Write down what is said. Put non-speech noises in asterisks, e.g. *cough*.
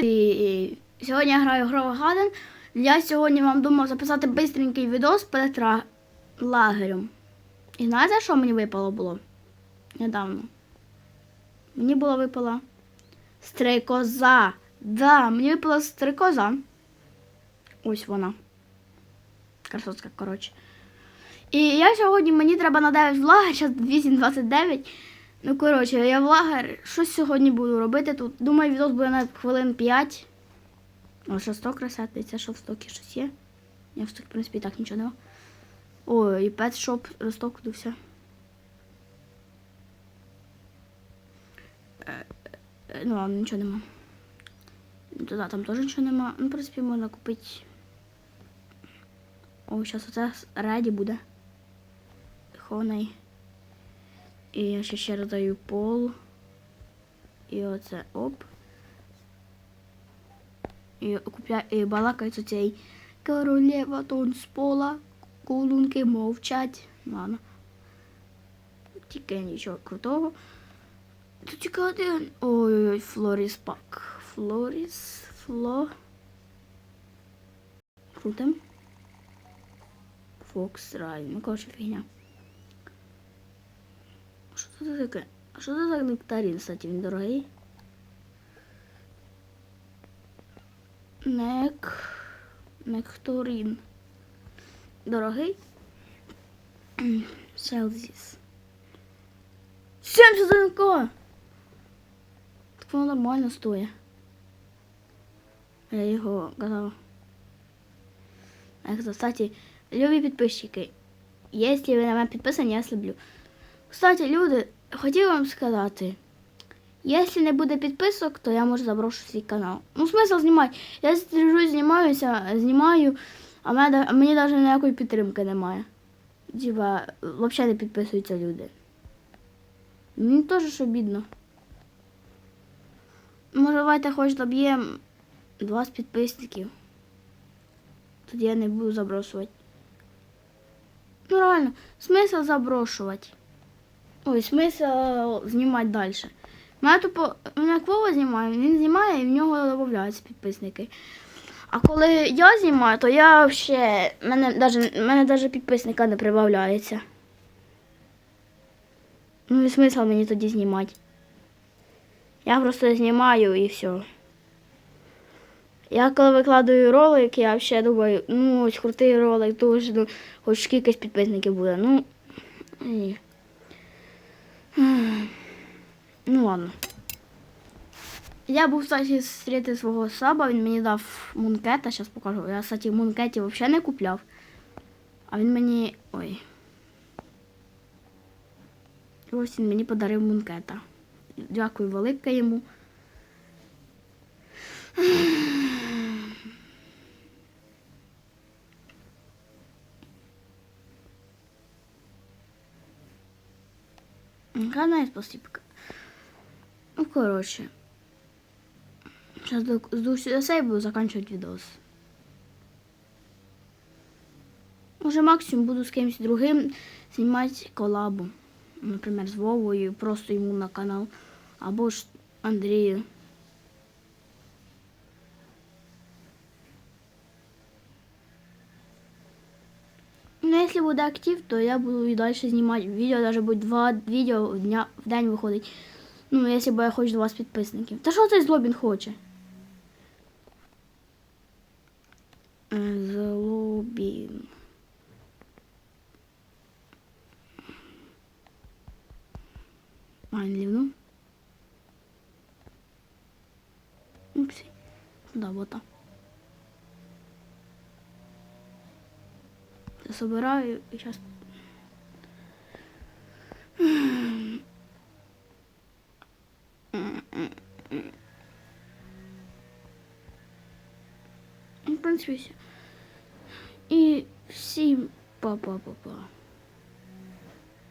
Привіт! Сьогодні я граю Грова Гаден. Я сьогодні вам думав записати бистренький відос перед лагерем. І знаєте, що мені випало було? Недавно. Мені була випала стрекоза. Да, мені випала стрекоза. Ось вона. Красотка, коротше. І я сьогодні мені треба на 9 в лагер, зараз 8.29. Ну, коротше, я в лагер. Що сьогодні буду робити тут? Думаю, відос буде на хвилин 5. О, що сток розсятиться, що в стокі щось є. Я в стокі, в принципі, так нічого нема. Ой, і пет шоп росток все. Е, Ну, ладно, нічого нема. Туди там теж нічого нема. Ну, в принципі, можна купити. О, зараз оце реді буде. Хоней. І я ще ще раз даю пол. І оце оп. І купляю і балакається цей королева тон з пола. Кулунки мовчать. Ладно. Тільки нічого крутого. Тут тільки один. Ой-ой-ой, Флоріс пак. Флоріс. Фло. Крутим. Фокс Рай. Ну, коротше, фігня. Що це таке? А що за нектарин, кстати, він дорогий? Нек... Нектарин. Дорогий? *clears throat* Селзіс. 71 к Так воно нормально стоїть. Я його казав. Так, кстати, любі підписчики. Якщо ви на мене підписані, я сліблю. Кстати, люди, хотів вам сказати, якщо не буде підписок, то я може заброшу свій канал. Ну, смисл знімати. Я стрижу, знімаюся, знімаю, а мені навіть ніякої підтримки немає. Діва, взагалі не підписуються люди. Мені теж обідно. Може, давайте хоч доб'ємо 20 підписників. Тоді я не буду заброшувати. Ну реально, смисл заброшувати. Ой, смисл знімати далі. Мене тупо, мене Вова знімає, він знімає і в нього додаються підписники. А коли я знімаю, то я взагалі, мене навіть, мене підписника не прибавляється. Ну і смисл мені тоді знімати. Я просто знімаю і все. Я коли викладаю ролик, я взагалі думаю, ну ось крутий ролик, дуже, ну, хоч кількість підписників буде. Ну, ні. Ну ладно. Я був, кстати, зустріти свого саба, він мені дав мункета, зараз покажу. Я, кстати, мункетів взагалі не купляв. А він мені. Ой. Ось він мені подарив мункета. Дякую велике йому. Гарна спасибо. Ну, короче. Сейчас жду сюда и буду заканчивать видос. Може максимум буду з кимось другим знімати колабу. Наприклад, з Вовою, просто йому на канал. Або ж Андрію. Ну, если буде актив, то я буду і далі знімати відео, даже буде два відео в, дня, в день виходить. Ну, якщо б я хочу 20 підписників. Та що цей злобін хоче? Злобін. Лівнув? Упсі. Да. Я собираю и сейчас... Все. И всем па-па-па-па.